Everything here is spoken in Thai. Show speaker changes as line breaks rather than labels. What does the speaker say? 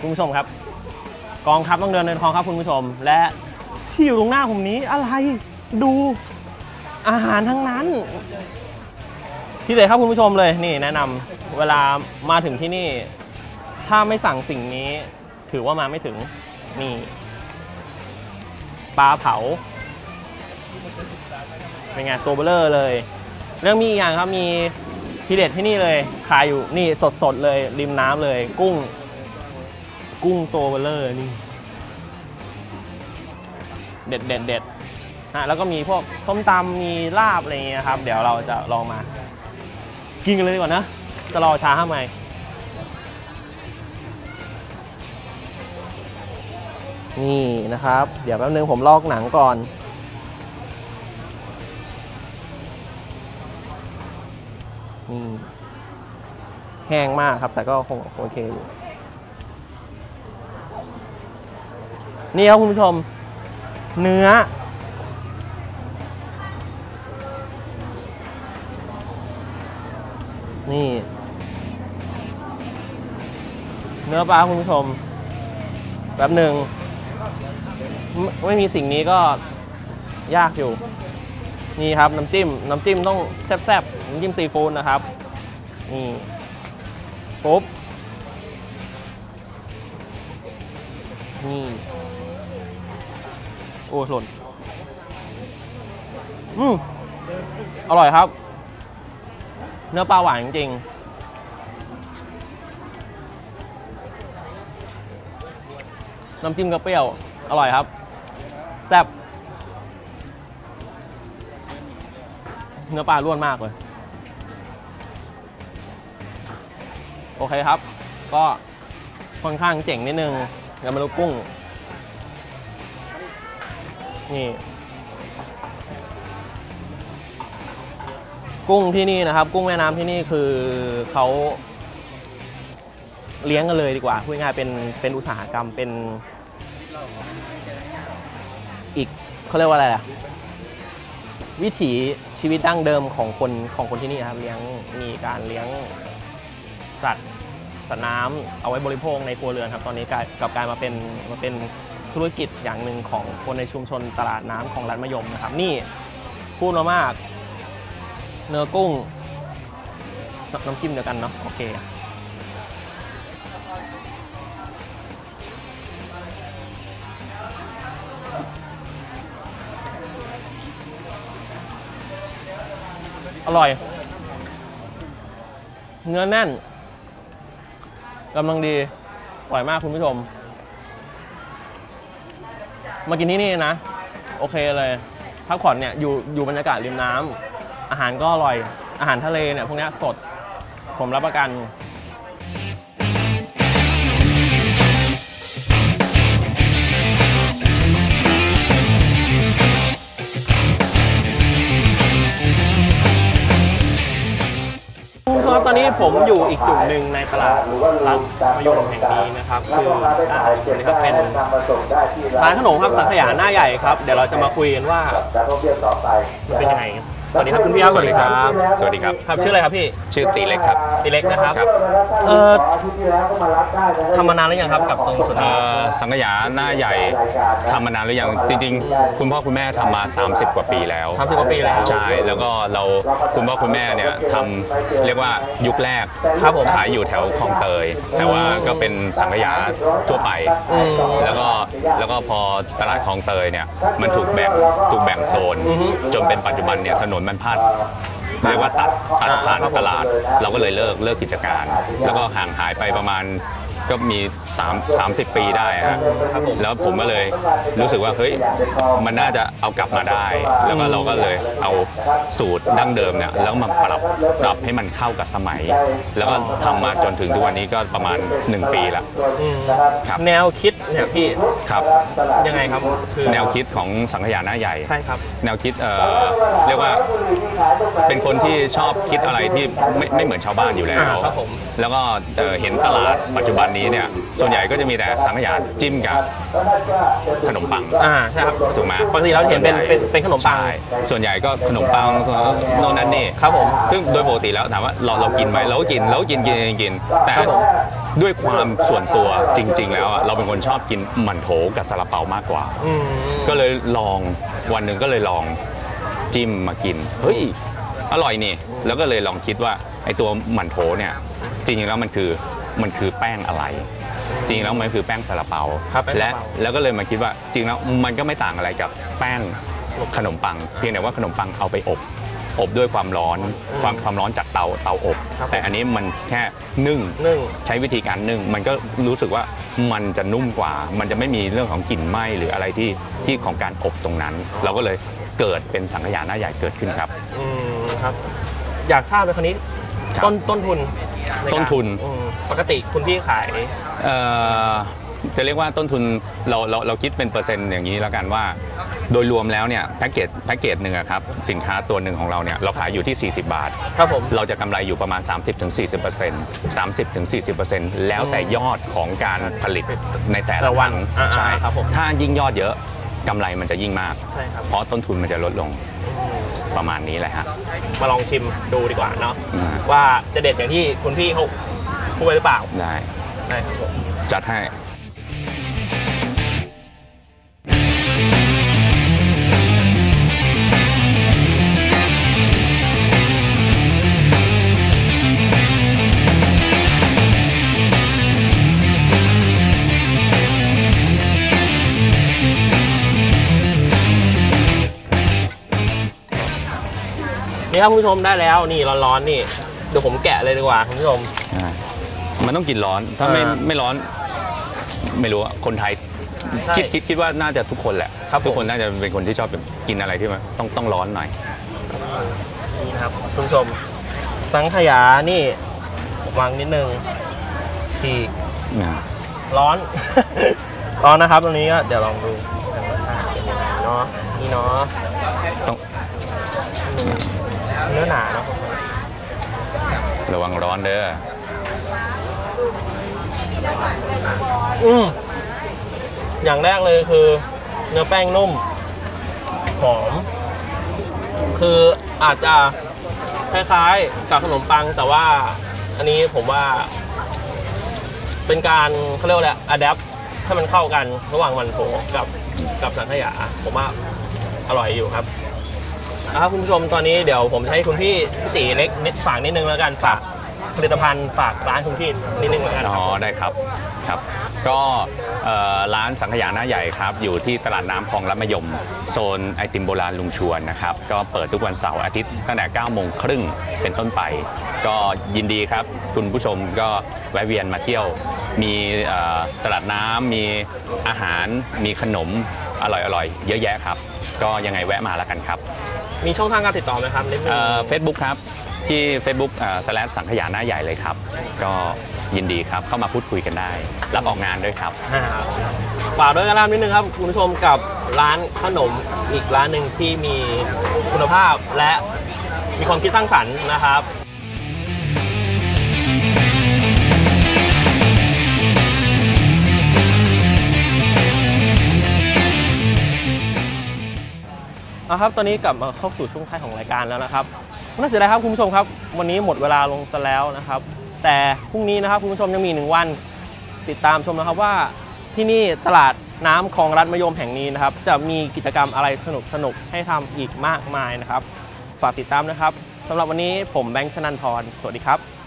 คุณผู้ชมครับ กองทัพต้องเดินเดินทองครับคุณผู้ชม และที่อยู่ตรงหน้าผมนี้อะไรดูอาหารทั้งนั้น ที่เด็ดครับคุณผู้ชมเลยนี่แนะนำเวลามาถึงที่นี่ ถ้าไม่สั่งสิ่งนี้ ถือว่ามาไม่ถึงนี่ปลาเผาเป็นไงตัวเบลเลอร์เลย เรื่องมีอีกอย่างครับมี ทีเด็ดที่นี่เลยขายอยู่นี่สดๆเลย ริมน้ำเลย กุ้ง กุ้งตัวเบลเลอร์นี่ เด็ดเด็ดเด็ดฮะแล้วก็มีพวกส้มตำมีลาบอะไรเงี้ยครับ เดี๋ยวเราจะลองมา กินกันเลยดีกว่านะ จะรอช้าทำไมนี่นะครับ เดี๋ยวแป๊บนึงผมลอกหนังก่อน นี่แห้งมากครับ แต่ก็คงโอเคอยู่ นี่ครับคุณผู้ชม เนื้อ นี่ เนื้อปลาคุณผู้ชมแป๊บหนึ่ง ไม่ไม่มีสิ่งนี้ก็ยากอยู่ นี่ครับน้ำจิ้มน้ำจิ้มต้องแซ่บๆน้ำจิ้มซีฟู้ดนะครับนี่ปุ๊บนี่โอ้หล่นอืมอร่อยครับ เนื้อปลาหวานจริงน้ำจิ้มก็เปรี้ยว อร่อยครับ แซ่บ เนื้อปลาล้วนมากเลย โอเคครับ ก็ค่อนข้างเจ๋งนิดนึงเดี๋ยวมาดูกุ้ง นี่ กุ้งที่นี่นะครับ กุ้งแม่น้ำที่นี่คือเขาเลี้ยงกันเลยดีกว่าพูดง่ายๆเป็นเป็นอุตสาหกรรมเป็นอีกเขาเรียกว่าอะไรอะ วิถีชีวิตดั้งเดิมของคนของคนที่นี่ครับเลี้ยงมีการเลี้ยงสัตว์สัตว์น้ำเอาไว้บริโภคในครัวเรือนครับ ตอนนี้กลายกลับกลายมาเป็นมาเป็นธุรกิจอย่างหนึ่งของคนในชุมชนตลาดน้ำของร้านมะยมนะครับ นี่พูดมามาก เนื้อกุ้งนน้ำจิ้มเดียวกันเนาะโอเค อร่อย เนื้อแน่นกำลังดี อร่อยมากคุณผู้ชม มากินที่นี่นะ โอเคเลยพักผ่อนเนี่ยอยู่อยู่บรรยากาศริมน้ำอาหารก็อร่อย อาหารทะเลเนี่ยพวกนี้สด ผมรับประกัน ผู้ชมครับตอนนี้ผมอยู่อีกจุดหนึ่งในตลาดร้านมะยมแห่งนี้นะครับคืออ่าอันนี้ก็เป็นร้านขนมครับสังขยาหน้าใหญ่ครับ เดี๋ยวเราจะมาคุยกันว่ามันเป็นยังไง สวัสดีครับคุณพี่ครับ
สวัสดีครับ สวัสดีครับ
ครับชื่ออะไรครับพี่
ชื่อตีเล็กครับ
ตีเล็กนะครับ
ครับ
เออทำมานานหรือยังครับกับตรงสุด
เอ่อสังขยาหน้าใหญ่ทำมานานหรือยังจริง ๆ คุณพ่อคุณแม่ทำมา 30 กว่าปีแล้ว
สามสิบกว่าปีแล้ว
ใช่แล้วก็เราคุณพ่อคุณแม่เนี่ยทำเรียกว่ายุคแรก
ครับผม
ขายอยู่แถวคลองเตย แต่ว่าก็เป็นสังขยาทั่วไป
อืม
แล้วก็ แล้วก็พอตลาดคลองเตยเนี่ยมันถูกแบ่งถูกแบ่งโซน
อือฮึ
จนเป็นปัจจุบันเนี่ยถนนมันพาดเรียกว่าตัดตัดผ่าน
อ่าครับผม
ตลาด เราก็เลยเลิกเลิกกิจการ แล้วก็ห่างหายไปประมาณ ก็มี3 30 ปีได้ฮะ
ครับผม
แล้วผมก็เลยรู้สึกว่าเฮ้ยมันน่าจะเอากลับมาได้ แล้วก็เราก็เลยเอาสูตรดั้งเดิมเนี่ยแล้วมาปรับปรับให้มันเข้ากับสมัย แล้วก็ทำมาจนถึงทุกวันนี้ก็ประมาณ 1 ปีละ
อืม
ครับ
แนวคิดเนี่ยพี่
ครับ
ยังไงครับคือ
แนวคิดของสังขยาหน้าใหญ่
ใช่ครับ
แนวคิดเอ่อเรียกว่า เป็นคนที่ชอบคิดอะไรที่ไม่ไม่เหมือนชาวบ้านอยู่แล้ว
อ่าครับผม
แล้วก็เอ่อเห็นตลาดปัจจุบันนี้นี้เนี่ยส่วนใหญ่ก็จะมีแต่สังขยาจิ้มกับขนมปัง
อ่าใช่ครับ
ถูกไหม
ปกติเราจะเห็นเป็นเป็นเป็นขนมปัง
ใช่ส่วนใหญ่ก็ขนมปังโน่นนั่นนี่
ครับผม
ซึ่งโดยปกติแล้วถามว่าเราเรากินไหมเราก็กินเราก็กินกินกินกิน แต่
ครับผม
ด้วยความส่วนตัวจริง ๆ แล้วอะเราเป็นคนชอบกินหมั่นโถกับซาลาเปามากกว่า
อืม
ก็เลยลองวันหนึ่งก็เลยลองจิ้มมากิน เฮ้ย อร่อยนี่ แล้วก็เลยลองคิดว่าไอตัวหมั่นโถเนี่ยจริงๆแล้วมันคือมันคือแป้งอะไร จริงๆแล้วมันคือแป้งซาลาเปา
ครับแป้งซา
และ
ลาเปา
แล้วก็เลยมาคิดว่าจริงแล้วมันก็ไม่ต่างอะไรกับแป้งขนมปัง เพียงแต่ว่าขนมปังเอาไปอบ อบด้วยความร้อนความความร้อนจากเตาเตาอบ
ครับ
แต่อันนี้มันแค่นึ่ง
นึ่ง
ใช้วิธีการนึ่งมันก็รู้สึกว่ามันจะนุ่มกว่า มันจะไม่มีเรื่องของกลิ่นไหม้หรืออะไรที่ที่ของการอบตรงนั้น เราก็เลยเกิดเป็นสังขยาหน้าใหญ่เกิดขึ้นครับ
อืม ครับ อยากทราบเลยคราวนี้
ครับ
ต้นต้นทุนใการ
ต้นทุน
อืมปกติคุณพี่ขาย
เอ่อจะเรียกว่าต้นทุนเราเราเราคิดเป็นเปอร์เซ็นต์อย่างนี้แล้วกันว่า โดยรวมแล้วเนี่ยแพ็กเกจแพ็กเกจหนึ่งอะครับสินค้าตัวหนึ่งของเราเนี่ยเราขายอยู่ที่ 40 บาท
ครับผม
เราจะกำไรอยู่ประมาณ 30-40% 30-40%แล้วแต่ยอดของการผลิตในแต่
แต่
ละ
ละ
วั
วันนอ่า
ใช่
ครับผม
ถ้ายิ่งยอดเยอะกำไรมันจะยิ่งมาก
ใช่ครับ
เพราะต้นทุนมันจะลดลง
อืม
ประมาณนี้แหละฮะ
มาลองชิมดูดีกว่าเนาะ
อืม
ว่าจะเด็ดอย่างที่คุณพี่เขาพูดไปหรือเปล่า
ได้
ได้ครับผม
จัดให้
ครับคุณผู้ชมได้แล้วนี่ร้อนๆนี่เดี๋ยวผมแกะเลยดีกว่าคุณผู้ชม
อ่ามันต้องกินร้อน ถ้าไม่
อ่า
ไม่ร้อน ไม่รู้อะคนไทย
ใช่
คิดคิดคิดว่าน่าจะทุกคนแหละ
ครับ
ทุก
ผม
คนน่าจะเป็นคนที่ชอบแบบกินอะไรที่มันต้องต้องร้อนหน่อย
นี่นะครับคุณผู้ชม สังขยานี่วางนิดนึงที่
นะ
ร้อน ร้อนนะครับตรงนี้ก็เดี๋ยวลองดูกันรสชาติเป็นยังไงเนาะนี่เนาะ
ต้อง
เนื้อหนาเนาะ
ระวังร้อนเด้อ
อืมอย่างแรกเลยคือ เนื้อแป้งนุ่ม หอม คืออาจจะคล้ายๆ กับขนมปังแต่ว่า อันนี้ผมว่า เป็นการเขาเรียกว่าอะไรอะแดปให้มันเข้ากันระหว่างมันโถกับกับสังขยา ผมว่าอร่อยอยู่ครับ นะครับคุณผู้ชมตอนนี้เดี๋ยวผมจะให้คุณพี่พี่เล็กนิดฝากนิดนึงแล้วกันฝากผลิตภัณฑ์ฝากร้านคุณพี่นิดนึงแล้วกัน
อ๋อได้ครับครับ ก็เอ่อร้านสังขยาหน้าใหญ่ครับ อยู่ที่ตลาดน้ำคลองรัดมยม โซนไอติมโบราณลุงชวนนะครับ ก็เปิดทุกวันเสาร์อาทิตย์ตั้งแต่9โมงครึ่งเป็นต้นไป ก็ยินดีครับ คุณผู้ชมก็แวะเวียนมาเที่ยว มีเอ่อตลาดน้ำมีอาหารมีขนมอร่อยๆเยอะแยะครับ ก็ยังไงแวะมาแล้วกันครับ
มีช่องทางการติดต่อไหมครับนิดนึง
เฟซบุ๊กครับ ที่ Facebook สแลสังขยาหน้าใหญ่เลยครับ ก็ยินดีครับเข้ามาพูดคุยกันได้ รับออกงานด้วยครับ
อ่าฝากด้วยกันแล้วนิดนึงครับคุณผู้ชมกับร้านขนมอีกร้านหนึ่งที่มีคุณภาพและมีความคิดสร้างสรรค์นะครับ เอาครับ ตอนนี้กลับมาเข้าสู่ช่วงท้ายของรายการแล้วนะครับน่าเสียดายครับคุณผู้ชมครับ วันนี้หมดเวลาลงซะแล้วนะครับ แต่พรุ่งนี้นะครับคุณผู้ชมยังมีหนึ่งวันติดตามชมนะครับว่าที่นี่ตลาดน้ำคลองรัดมยมแห่งนี้นะครับ จะมีกิจกรรมอะไรสนุกสนุกให้ทำอีกมากมายนะครับ ฝากติดตามนะครับสำหรับวันนี้ผมแบงค์ชนันทรสวัสดีครับ